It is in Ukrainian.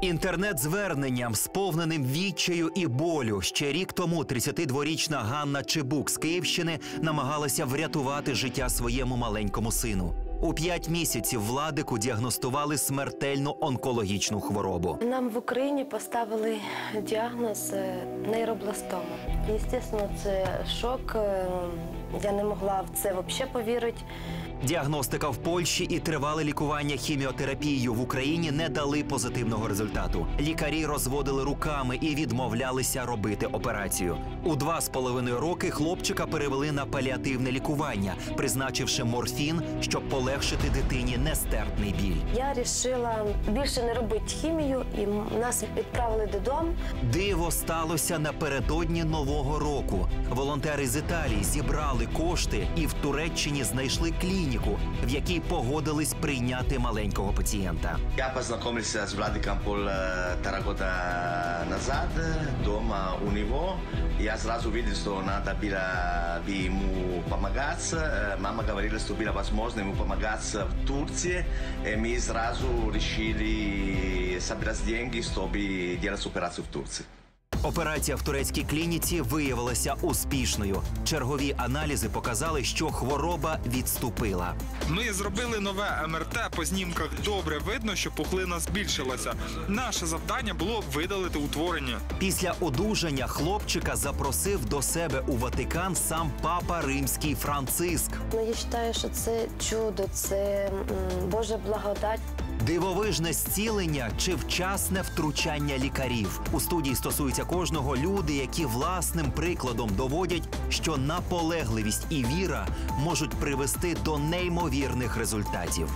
Інтернет-зверненням, сповненим відчаю і болю, ще рік тому 32-річна Ганна Чебук з Київщини намагалася врятувати життя своєму маленькому сину. У п'ять місяців владику діагностували смертельну онкологічну хворобу. Нам в Україні поставили діагноз е, нейробластома. Звісно, це шок. е, Я не могла в це взагалі повірити. Діагностика в Польщі і тривале лікування хіміотерапією в Україні не дали позитивного результату. Лікарі розводили руками і відмовлялися робити операцію. У два з половиною роки хлопчика перевели на паліативне лікування, призначивши морфін, щоб полегшити дитині нестерпний біль. Я вирішила більше не робити хімію, і нас відправили додому. Диво сталося напередодні нового року. Волонтери з Італії зібрали кошти і в Туреччині знайшли клініку, в якій погодились прийняти маленького пацієнта. Я познакомился с Владиком пол э, втора года назад дома у него. Я сразу видел, что надо было бы ему помогать. Э, Мама говорила, что было возможно ему помогать в Турции. И мы сразу решили собирать деньги, чтобы делать операцию в Турции. Операція в турецькій клініці виявилася успішною. Чергові аналізи показали, що хвороба відступила. Ми зробили нове МРТ. По знімках добре видно, що пухлина збільшилася. Наше завдання було видалити утворення. Після одужання хлопчика запросив до себе у Ватикан сам папа римський Франциск. Ну, я вважаю, що це чудо, це м, Божа благодать. Дивовижне зцілення чи вчасне втручання лікарів у студії стосується кожного люди, які власним прикладом доводять, що наполегливість і віра можуть привести до неймовірних результатів.